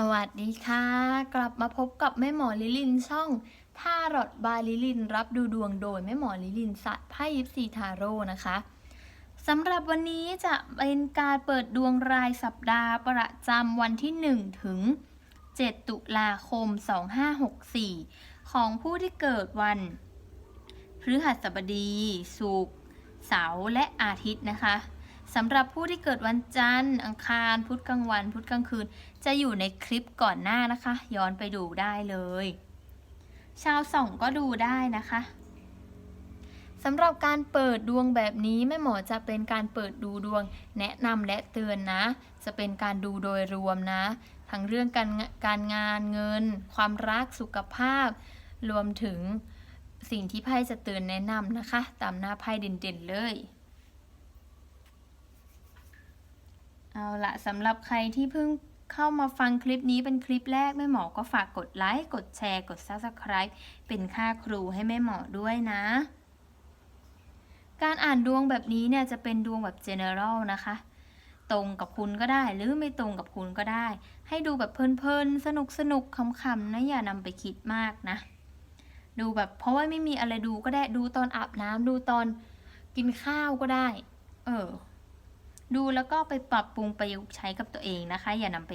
สวัสดีค่ะ กลับมาพบกับแม่หมอลิลินช่องท่ารอดบาลิลิน รับดูดวงโดยแม่หมอลิลินสัตว์ไพ่ยิปซีทาโร่นะคะสำหรับวันนี้จะเป็นการเปิดดวงรายสัปดาห์ประจำวันที่ 1 ถึง 7 ตุลาคม 2564 ของผู้ที่เกิดวันพฤหัสบดีศุกร์เสาร์และอาทิตย์นะคะ สำหรับผู้ที่เกิดวันจันทร์ อังคาร พุธกลางวัน พุธกลางคืน จะอยู่ในคลิปก่อนหน้านะคะ ย้อนไปดูได้เลย ชาวส่องก็ดูได้นะคะสำหรับการเปิดดวงแบบนี้แม่หมอจะเป็นการเปิดดูดวง แนะนำและเตือนนะ จะเป็นการดูโดยรวมนะ ทั้งเรื่องการการงานเงิน ความรักสุขภาพ รวมถึงสิ่งที่ไพ่จะเตือนแนะนำนะคะ ตามหน้าไพ่เด่นๆเลย เอาละสำหรับใครที่เพิ่งเข้ามาฟังคลิปนี้เป็นคลิปแรกแม่หมอก็ฝากกดไลค์กดแชร์ กด Subscribe เป็นค่าครูให้แม่หมอด้วยนะ การอ่านดวงแบบนี้เนี่ยจะเป็นดวงแบบ general นะคะ ตรงกับคุณก็ได้หรือไม่ตรงกับคุณก็ได้ ให้ดูแบบเพลินๆ สนุกสนุกๆขำๆนะอย่านำไปคิดมากนะ ดูแบบเพราะว่าไม่มีอะไรดูก็ได้ดูตอนอาบน้ำดูตอนกินข้าวก็ได้ เออ ดูแล้วก็ไปปรับปรุงประยุกต์ใช้กับตัวเองนะคะ อย่านำไป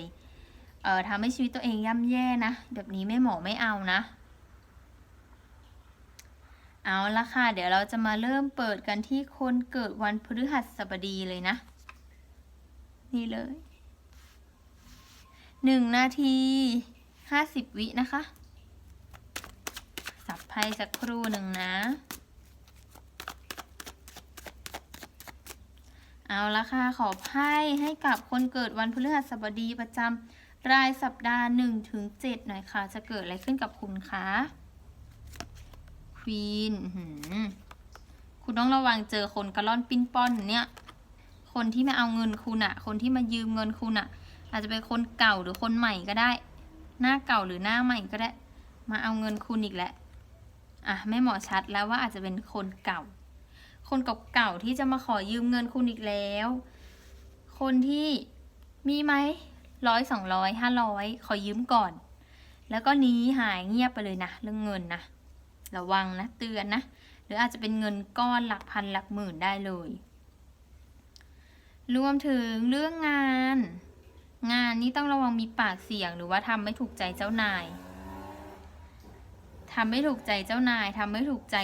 เอ่อทำให้ชีวิตตัวเองย่ำแย่นะแบบนี้แม่เหมอไม่เอานะ เอาละค่ะ เดี๋ยวเราจะมาเริ่มเปิดกันที่คนเกิดวันพฤหัสบดีเลยนะ นี่เลยหนึ่งนาทีห้าสิบวินะคะ สับไพ่สักครู่หนึ่งนะ เอาละค่ะ ขอไพ่ให้กับคนเกิดวันพฤหัสบดีประจำรายสัปดาห์1ถึง7หน่อยค่ะ จะเกิดอะไรขึ้นกับคุณคะควีนคุณต้องระวังเจอคนกระล่อนปิ้นป้อนเนี่ย คนที่มาเอาเงินคุณอะคนที่มายืมเงินคุณอะอาจจะเป็นคนเก่าหรือคนใหม่ก็ได้ หน้าเก่าหรือหน้าใหม่ก็ได้ มาเอาเงินคุณอีกแล้วอะแม่หมอชัดแล้วว่าอาจจะเป็นคนเก่า คนเก่าๆที่จะมาขอยืมเงินคุณอีกแล้ว คนที่มีไหมร้อยสองร้อยห้าร้อยขอยืมก่อน แล้วก็นี้หายเงียบไปเลยนะเรื่องเงินนะระวังนะเตือนนะ หรืออาจจะเป็นเงินก้อนหลักพันหลักหมื่นได้เลย รวมถึงเรื่องงาน งานนี้ต้องระวังมีปากเสียงหรือว่าทำไม่ถูกใจเจ้านาย ทำไม่ถูกใจเจ้านายทำไม่ถูกใจ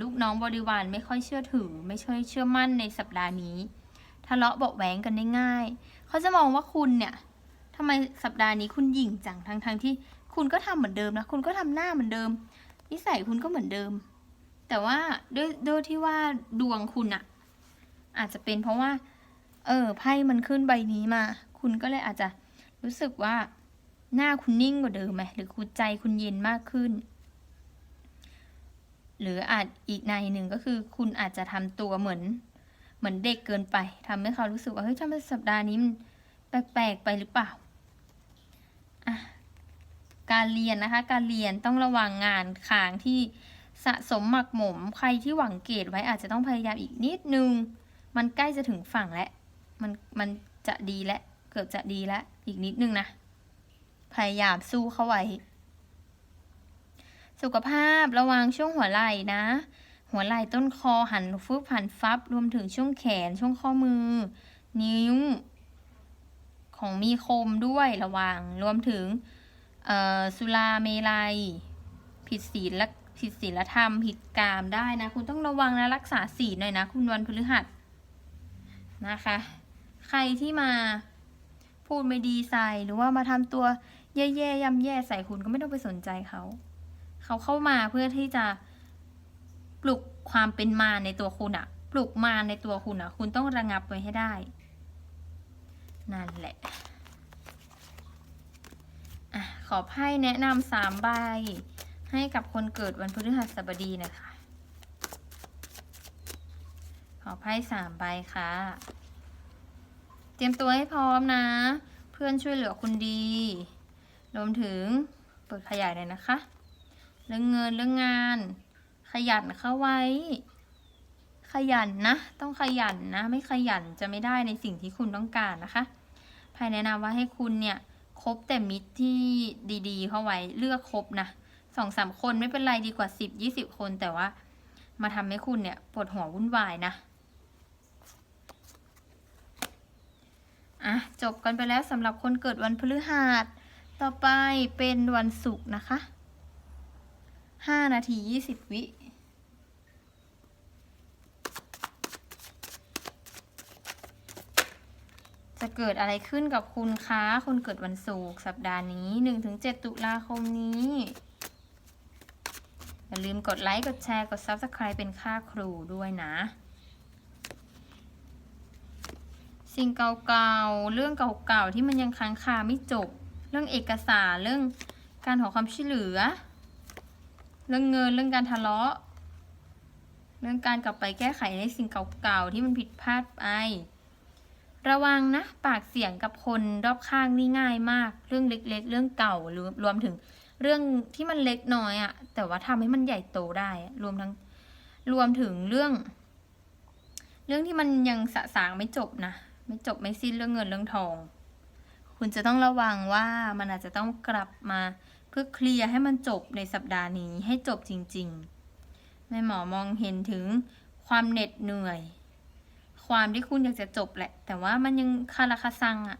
ลูกน้องบริวารไม่ค่อยเชื่อถือ ไม่ค่อยเชื่อมั่นในสัปดาห์นี้ ทะเลาะเบาะแหวงกันได้ง่าย เขาจะมองว่าคุณเนี่ยทำไมสัปดาห์นี้คุณหยิ่งจังทั้งทงที่ คุณก็ทำเหมือนเดิมนะ คุณก็ทำหน้าเหมือนเดิม นิสัยคุณก็เหมือนเดิม แต่ว่าด้วยด้วยที่ว่าดวงคุณอะอาจจะเป็นเพราะว่า เออไพ่มันขึ้นใบนี้มา คุณก็เลยอาจจะรู้สึกว่าหน้าคุณนิ่งกว่าเดิมไหมหรือคุณใจคุณเย็นมากขึ้น หรืออาจอีกในหนึ่งก็คือ คุณอาจจะทำตัวเหมือน เหมือนเด็กเกินไปทำให้เขารู้สึกว่าเฮ้ยทำไมสัปดาห์นี้มันแปลกๆไปหรือเปล่าการเรียนนะคะ การเรียนต้องระวังงานค้างที่สะสมหมักหมม ใครที่หวังเกรดไว้อาจจะต้องพยายามอีกนิดนึง มันใกล้จะถึงฝั่งแล้ว มันมันจะดีแล้ว เกือบจะดีแล้ว อีกนิดนึงนะ พยายามสู้เข้าไว้ สุขภาพระวังช่วงหัวไหล่นะ หัวไหล่ต้นคอหันฟุบหันฟับ รวมถึงช่วงแขนช่วงข้อมือ นิ้ว ของมีคมด้วยระวัง รวมถึงสุราเมลัย ผิดศีลและผิดศีลธรรม ผิดกามได้นะ คุณต้องระวังนะรักษาศีลหน่อยนะ คุณวันพฤหัสนะคะ ใครที่มาพูดไม่ดีใส่หรือว่ามาทำตัวแย่ๆย่ำแย่ใส่คุณก็ไม่ต้องไปสนใจเขา เขาเข้ามาเพื่อที่จะปลุกความเป็นมาในตัวคุณอะปลุกมาในตัวคุณอะคุณต้องระงับไว้ให้ได้ นั่นแหละอะขอไพ่แนะนำสามใบให้กับคนเกิดวันพฤหัสบดีนะคะ ขอไพ่สามใบค่ะ เตรียมตัวให้พร้อมนะ เพื่อนช่วยเหลือคุณดี รวมถึงเปิดขยายเลยนะคะ เรื่องเงินเรื่องงาน ขยันเข้าไว้ ขยันนะ ต้องขยันนะ ไม่ขยันจะไม่ได้ในสิ่งที่คุณต้องการนะคะภายแนะนำว่าให้คุณเนี่ยคบแต่มิตรที่ดีๆ เข้าไว้เลือกคบนะสองสามคนไม่เป็นไรดีกว่าสิบยี่สิบคนแต่ว่า มาทำให้คุณเนี่ยปวดหัววุ่นวายนะอะจบกันไปแล้วสำหรับคนเกิดวันพฤหัส ต่อไปเป็นวันศุกร์นะคะ ห้านาทียี่สิบวิจะเกิดอะไรขึ้นกับคุณคะคนเกิดวันศุกร์สัปดาห์นี้ 1-7 ตุลาคมนี้ อย่าลืมกดไลค์ กดแชร์ กด Subscribe เป็นค่าครูด้วยนะ สิ่งเก่าๆ เรื่องเก่าๆ ที่มันยังค้างคาไม่จบ เรื่องเอกสาร เรื่องการขอความช่วยเหลือ เรื่องเงินเรื่องการทะเลาะ เรื่องการกลับไปแก้ไขในสิ่งเก่าๆที่มันผิดพลาดไป ระวังนะ ปากเสียงกับคนรอบข้างนี่ง่ายมาก เรื่องเล็ก ๆ เรื่องเก่ารวมรวมถึงเรื่องที่มันเล็กน้อยอะแต่ว่าทำให้มันใหญ่โตได้รวมทั้งรวมถึงเรื่อง เรื่องที่มันยังสะสางไม่จบนะไม่จบไม่สิ้นเรื่องเงินเรื่องทอง คุณจะต้องระวังว่ามันอาจจะต้องกลับมา พื่อเคลียร์ให้มันจบในสัปดาห์นี้ให้จบจริงๆแม่หมอมองเห็นถึงความเหน็ดเหนื่อย ความที่คุณอยากจะจบแหละ แต่ว่ามันยังคาราคาซังอะ่ะ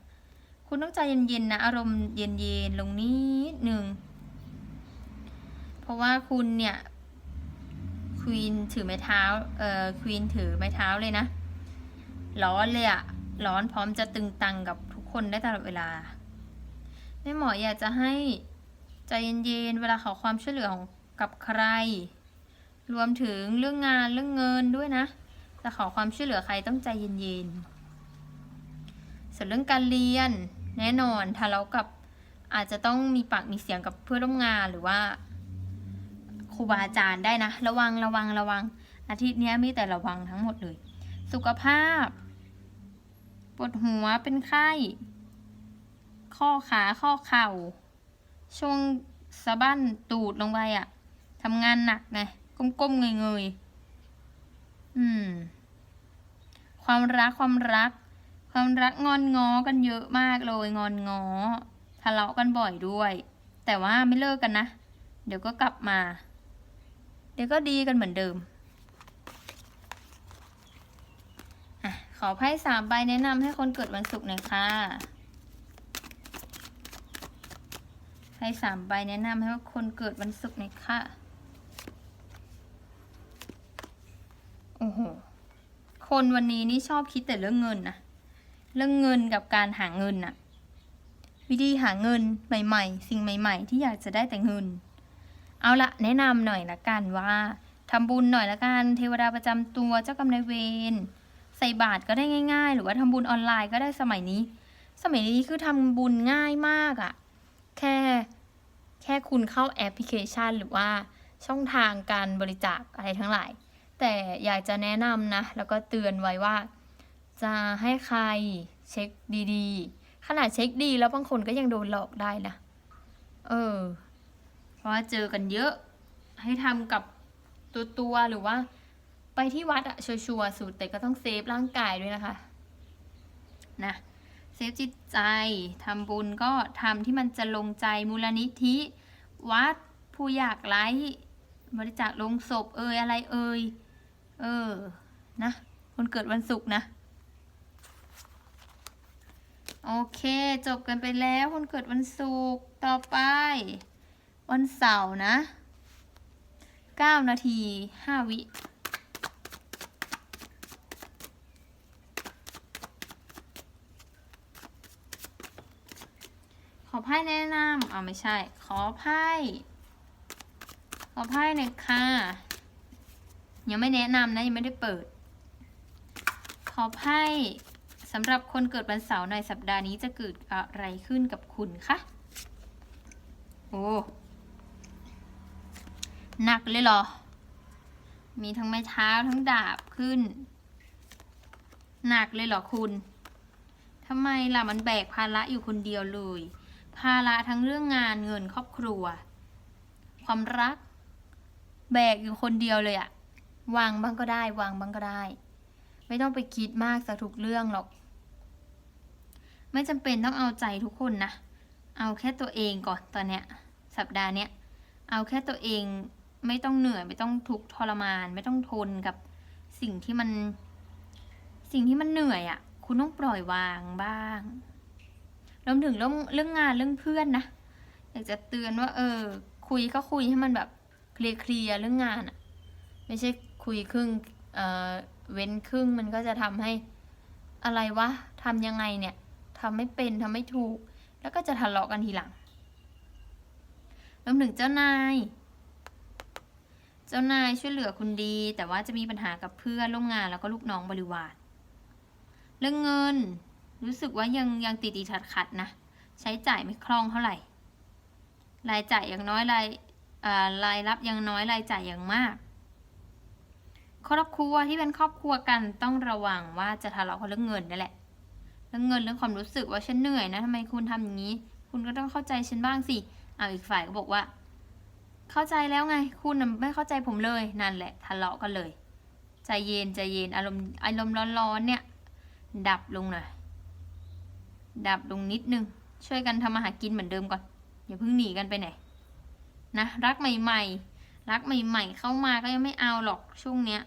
คุณต้องใจเย็นๆนะอารมณ์เย็นๆลงนิดหนึ่งเพราะว่าคุณเนี่ยควีนถือไม้เท้าเอ่อควีนถือไม้เท้าเลยนะ ร้อนเลยอะร้อนพร้อมจะตึงตังกับทุกคนได้ตลอดเวลาแม่หมออยากจะให้ ใจเย็นๆ เวลาขอความช่วยเหลือของกับใคร รวมถึงเรื่องงานเรื่องเงินด้วยนะ จะขอความช่วยเหลือใครต้องใจเย็นๆ ส่วนเรื่องการเรียนแน่นอนทะเลากับอาจจะต้องมีปากมีเสียงกับเพื่อนร่วมงานหรือว่าครูบาอาจารย์ได้นะ ระวังระวังระวัง อาทิตย์นี้มีแต่ระวังทั้งหมดเลย สุขภาพปวดหัวเป็นไข้ ข้อขาข้อเข่า ช่วงสะบั้นตูดลงไปอะ่ะทำงานหนักไงก้มๆเงยๆอืม ความรักความรัก ความรักงอนง้อกันเยอะมากเลยงอนง้อทะเลาะกันบ่อยด้วย แต่ว่าไม่เลิกกันนะเดี๋ยวก็กลับมา เดี๋ยวก็ดีกันเหมือนเดิมอขอไพ่สามใบแนะนำให้คนเกิดวันศุกร์หน่อยค่ะไพ่สามใบแนะนำให้คนเกิดวันศุกร์หน่อยค่ะ โอ้โห คนวันนี้นี่ชอบคิดแต่เรื่องเงินนะ เรื่องเงินกับการหาเงินน่ะ วิธีหาเงินใหม่ ๆ สิ่งใหม่ ๆ ที่อยากจะได้แต่เงิน เอาละแนะนำหน่อยละกันว่าทำบุญหน่อยละกันเทวดาประจำตัวเจ้ากรรมนายเวรใส่บาตรก็ได้ง่าย ๆ หรือว่าทำบุญออนไลน์ก็ได้สมัยนี้ สมัยนี้คือทำบุญง่ายมากอะแค่ แค่คุณเข้าแอปพลิเคชัน หรือว่าช่องทางการบริจาคอะไรทั้งหลาย แต่อยากจะแนะนำนะ แล้วก็เตือนไว้ว่า จะให้ใครเช็คดีๆ ขนาดเช็คดีแล้วบางคนก็ยังโดนหลอกได้นะ เออ เพราะว่าเจอกันเยอะ ให้ทำกับตัวตัวๆหรือว่า ไปที่วัดอะชัวร์ๆสุดแต่ก็ต้องเซฟร่างกายด้วยนะคะ นะ เซฟจิตใจทำบุญก็ทำที่มันจะลงใจมูลนิธิ วัดผู้อยากไร้บริจาคลงศพเอ่ยอะไรเอ่ยเออนะคนเกิดวันศุกร์นะ โอเค จบกันไปแล้วคนเกิดวันศุกร์ต่อไป วันเสาร์นะ 9 นาที 5 วิ ไพ่แนะนำอ๋อไม่ใช่ ขอไพ่ขอไพ่หน่อยค่ะ ยังไม่แนะนำนะยังไม่ได้เปิด ขอไพ่สำหรับคนเกิดวันเสาร์ในสัปดาห์นี้จะเกิดอะไรขึ้นกับคุณคะโอ้หนักเลยเหรอ มีทั้งไม้เท้าทั้งดาบขึ้น หนักเลยเหรอคุณทำไมล่ะมันแบกภาระอยู่คนเดียวเลย ภาระทั้งเรื่องงานเงินครอบครัว ความรัก แบกอยู่คนเดียวเลยอะวางบ้างก็ได้ วางบ้างก็ได้ ไม่ต้องไปคิดมากสักทุกเรื่องหรอก ไม่จำเป็นต้องเอาใจทุกคนนะ เอาแค่ตัวเองก่อนตอนเนี้ย สัปดาห์เนี้ย เอาแค่ตัวเองไม่ต้องเหนื่อย ไม่ต้องทุกข์ทรมาน ไม่ต้องทนกับสิ่งที่มัน สิ่งที่มันเหนื่อยอะ่ะ คุณต้องปล่อยวางบ้าง รวมถึงเรื่องเรื่องงานเรื่องเพื่อนนะอยากจะเตือนว่า เออ คุยก็คุยให้มันแบบเคลียร์เคลียร์เรื่องงานอะไม่ใช่คุยครึ่งเออเว้นครึ่งมันก็จะทำให้อะไรวะทำยังไงเนี่ยทำไม่เป็นทำไม่ถูก แล้วก็จะทะเลาะกันทีหลังรวมถึงเจ้านายเจ้านายช่วยเหลือคุณดี แต่ว่าจะมีปัญหากับเพื่อนร่วมงานแล้วก็ลูกน้องบริวาร เรื่องเงิน รู้สึกว่ายังยังติดติดขัดขัดนะ ใช้จ่ายไม่คล่องเท่าไหร่ รายจ่ายอย่างน้อยรายรายรับย่างน้อยรายจ่ายอย่างมาก ครอบครัวที่เป็นครอบครัวกันต้องระวังว่าจะทะเลาะกันเรื่องเงินนั่นแหละ เรื่องเงินเรื่องความรู้สึกว่าฉันเหนื่อยนะทำไมคุณทำอย่างนี้ คุณก็ต้องเข้าใจฉันบ้างสิเอาอีกฝ่ายก็บอกว่า เข้าใจแล้วไง คุณไม่เข้าใจผมเลยนั่นแหละ ทะเลาะกันเลยใจเย็นใจเย็นอารมณ์อารมณ์ร้อนๆเนี่ย ดับลงหน่อย ดับลงนิดนึง ช่วยกันทำมาหากินเหมือนเดิมก่อน อย่าเพิ่งหนีกันไปไหน นะ รักใหม่ ๆ รักใหม่ ๆ เข้ามาก็ยังไม่เอาหรอกช่วงเนี้ย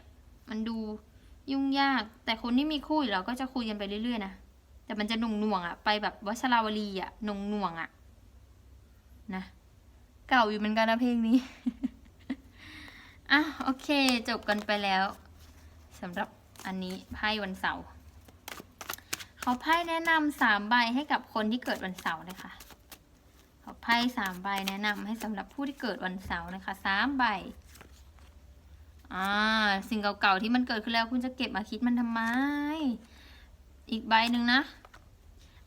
มันดูยุ่งยาก แต่คนที่มีคู่อยู่แล้วก็จะคุยกันไปเรื่อยๆนะ แต่มันจะหน่วงหน่วงๆอะไปแบบวัชราวลีอะหน่วงหน่วงๆอะนะ เก่าอยู่เหมือนกันนะเพลงนี้ อะโอเค จบกันไปแล้วสำหรับอันนี้ไพ่วันเสาร์ ขาไพ่แนะนำสามใบให้กับคนที่เกิดวันเสาร์นะคะเขาไพ่สามใบแนะนำให้สำหรับผู้ที่เกิดวันเสาร์นะคะสามใบอ่าสิ่งเก่าๆที่มันเกิดขึ้นแล้วคุณจะเก็บมาคิดมันทำไม อีกใบหนึ่งนะ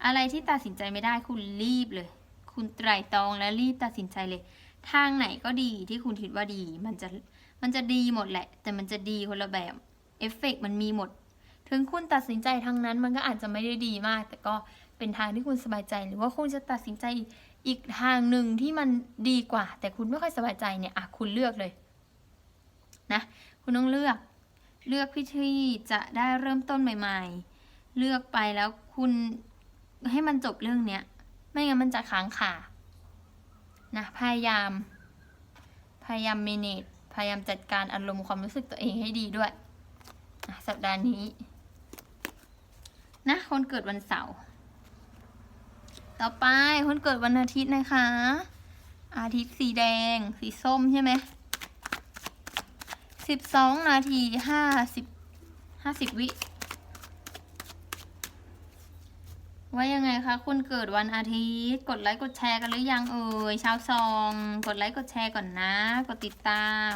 อะไรที่ตัดสินใจไม่ได้คุณรีบเลย คุณไตร่ตรองและรีบตัดสินใจเลย ทางไหนก็ดีที่คุณคิดว่าดี มันจะมันจะดีหมดแหละ แต่มันจะดีคนละแบบเอฟเฟกต์มันมีหมด ถึงคุณตัดสินใจทางนั้นมันก็อาจจะไม่ได้ดีมาก แต่ก็เป็นทางที่คุณสบายใจ หรือว่าคุณจะตัดสินใจอีกทางหนึ่งที่มันดีกว่า แต่คุณไม่ค่อยสบายใจเนี่ยอะคุณเลือกเลยนะคุณต้องเลือกเลือกพิธีจะได้เริ่มต้นใหม่ ๆ เลือกไปแล้วคุณให้มันจบเรื่องเนี้ยไม่งั้นมันจะค้างคานะพยายาม พยายามเมเนจพยายามจัดการอารมณ์ความรู้สึกตัวเองให้ดีด้วย สัปดาห์นี้ นะ คนเกิดวันเสาร์ ต่อไปคนเกิดวันอาทิตย์นะคะ อาทิตย์สีแดง สีส้มใช่ไหมสิบสองนาทีห้าสิบห้าสิบวิ ว่ายังไงคะคุณเกิดวันอาทิตย์ กดไลค์กดแชร์กันหรือยังเอ่ยชาวซอง กดไลค์กดแชร์ก่อนนะ กดติดตาม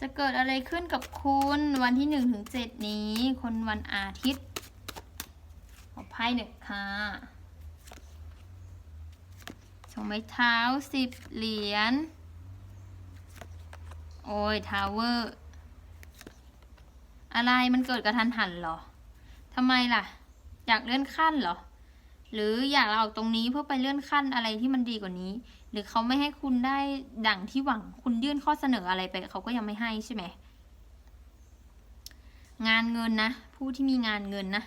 จะเกิดอะไรขึ้นกับคุณวันที่หนึ่งถึงเจ็ดนี้ คนวันอาทิตย์ ขอไพ่หนึ่งค่ะสองไม้เท้าสิบเหรียญ โอ้ยทาวเวอร์ อะไรมันเกิดกระทันหันเหรอทำไมล่ะ อยากเลื่อนขั้นเหรอ หรืออยากลาออกตรงนี้เพื่อไปเลื่อนขั้นอะไรที่มันดีกว่านี้ หรือเขาไม่ให้คุณได้ดั่งที่หวังคุณยื่นข้อเสนออะไรไปเขาก็ยังไม่ให้ใช่ไหมงานเงินนะ ผู้ที่มีงานเงินนะ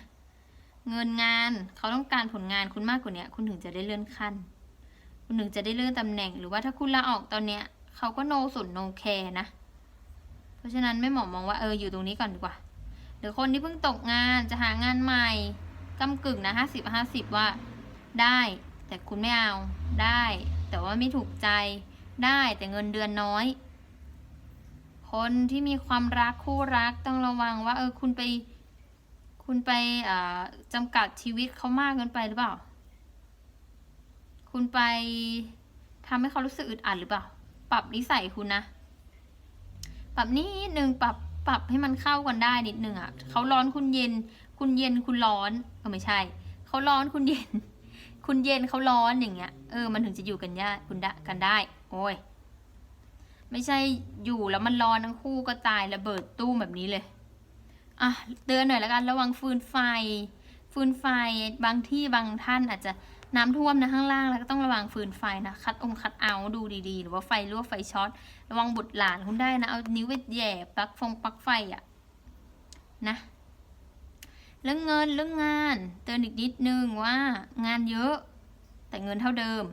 เงินงานเขาต้องการผลงานคุณมากกว่านี้คุณถึงจะได้เลื่อนขั้น คุณถึงจะได้เลื่อนตำแหน่ง หรือว่าถ้าคุณลาออกตอนเนี้ยเขาก็โนสนโนแคร์นะ เพราะฉะนั้นไม่หมอมองว่าเอออยู่ตรงนี้ก่อนดีกว่า หรือคนที่เพิ่งตกงานจะหางานใหม่ กำกึ่งนะห้าสิบห้าสิบว่า ได้ แต่คุณไม่เอาได้ แต่ว่าไม่ถูกใจได้แต่เงินเดือนน้อย คนที่มีความรักคู่รักต้องระวังว่า เออคุณไป คุณไปจำกัดชีวิตเขามากเกินไปหรือเปล่า คุณไปทำให้เขารู้สึกอึดอัดหรือเปล่า ปรับนิสัยคุณนะ ปรับนิดนึงปรับปรับให้มันเข้ากันได้นิดนึงอะเขาร้อนคุณเย็น คุณเย็นคุณร้อนเออไม่ใช่เขาร้อนคุณเย็น คุณเย็นเขาร้อนอย่างเงี้ยเออมันถึงจะอยู่กันยากคุณได้กันได้ โอ้ยไม่ใช่อยู่แล้วมันร้อนทั้งคู่ก็ตายระเบิดตู้มแบบนี้เลยอะเตือนหน่อยแล้วกันระวังฟืนไฟ ฟืนไฟบางที่บางท่านอาจจะน้ำท่วมนะข้างล่างแล้วก็ต้องระวังฟืนไฟนะคัดองคัดเอาดูดีๆ หรือว่าไฟรั่วไฟช็อตระวังบุตรหลานคุณได้นะเอานิ้วไปแย่ปลั๊กฟงปลั๊กไฟอะนะ เรื่องเงินเรื่องงานเตือนอีกนิดนึงว่างานเยอะ แต่เงินเท่าเดิม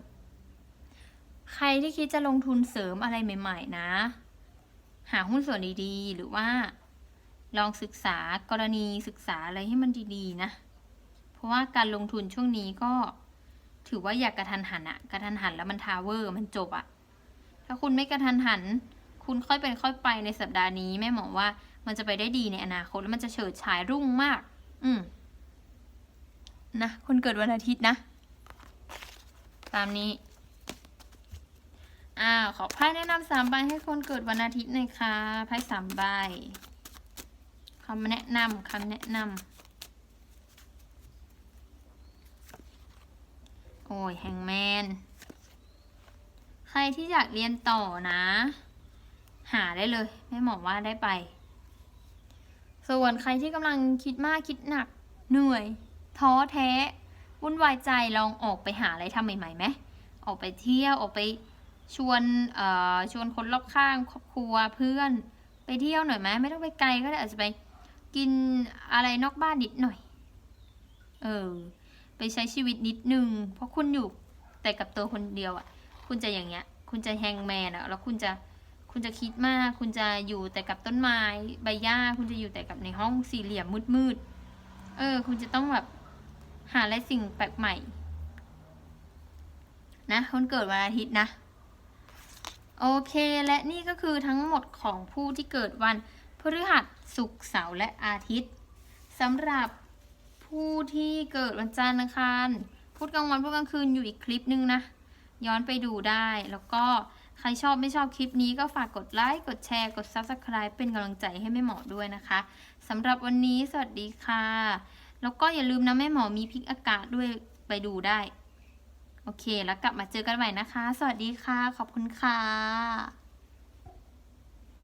ใครที่คิดจะลงทุนเสริมอะไรใหม่ ๆ นะ หาหุ้นส่วนดีๆ หรือว่า ลองศึกษากรณีศึกษาอะไรให้มันดีๆ นะ เพราะว่าการลงทุนช่วงนี้ก็ ถือว่าอยากกระทันหันอะกระทันหันแล้วมันทาวเวอร์มันจบอะถ้าคุณไม่กระทันหัน คุณค่อยเป็นค่อยไปในสัปดาห์นี้แม่หมอว่ามันจะไปได้ดีในอนาคตแล้วมันจะเฉิดฉายรุ่งมาก อืม นะ คนเกิดวันอาทิตย์นะ ตามนี้อ่าขอไพ่แนะนำสามใบให้คนเกิดวันอาทิตย์หน่อยค่ะ ไพ่สามใบคำแนะนำคำแนะนำ โอ้ย แฮงแมน ใครที่อยากเรียนต่อนะ หาได้เลยแม่หมอว่าได้ไป ส่วนใครที่กำลังคิดมากคิดหนัก เหนื่อย ท้อแท้ วุ่นวายใจลองออกไปหาอะไรทำใหม่ๆไหมออกไปเที่ยวออกไปชวนเอ่อชวนคนรอบข้างครอบครัวเพื่อนไปเที่ยวหน่อยไหมไม่ต้องไปไกลก็ได้อาจจะไปกินอะไรนอกบ้านนิดหน่อย เออ ไปใช้ชีวิตนิดนึง เพราะคุณอยู่แต่กับตัวคนเดียวอะ่ะ คุณจะอย่างเงี้ย คุณจะแฮงแมนอะ่ะแล้วคุณจะ คุณจะคิดมาก คุณจะอยู่แต่กับต้นไม้ใบหญ้า คุณจะอยู่แต่กับในห้องสี่เหลี่ยมมืดๆ เออ คุณจะต้องแบบหาอะไรสิ่งแปลกใหม่ นะคนเกิดวันอาทิตย์นะ โอเค และนี่ก็คือทั้งหมดของผู้ที่เกิดวันพฤหัสศุกร์เสาร์และอาทิตย์สำหรับผู้ที่เกิดวันจันทร์อังคารพุธกลางวันพุธกลางคืนอยู่อีกคลิปนึงนะ ย้อนไปดูได้แล้วก็ ใครชอบไม่ชอบคลิปนี้ก็ฝากกดไลค์กดแชร์ กด Subscribe เป็นกำลังใจให้แม่หมอด้วยนะคะสำหรับวันนี้สวัสดีค่ะ แล้วก็อย่าลืมนะแม่หมอมีพลิกอากาศด้วยไปดูได้ โอเค แล้วกลับมาเจอกันใหม่นะคะ สวัสดีค่ะ ขอบคุณค่ะ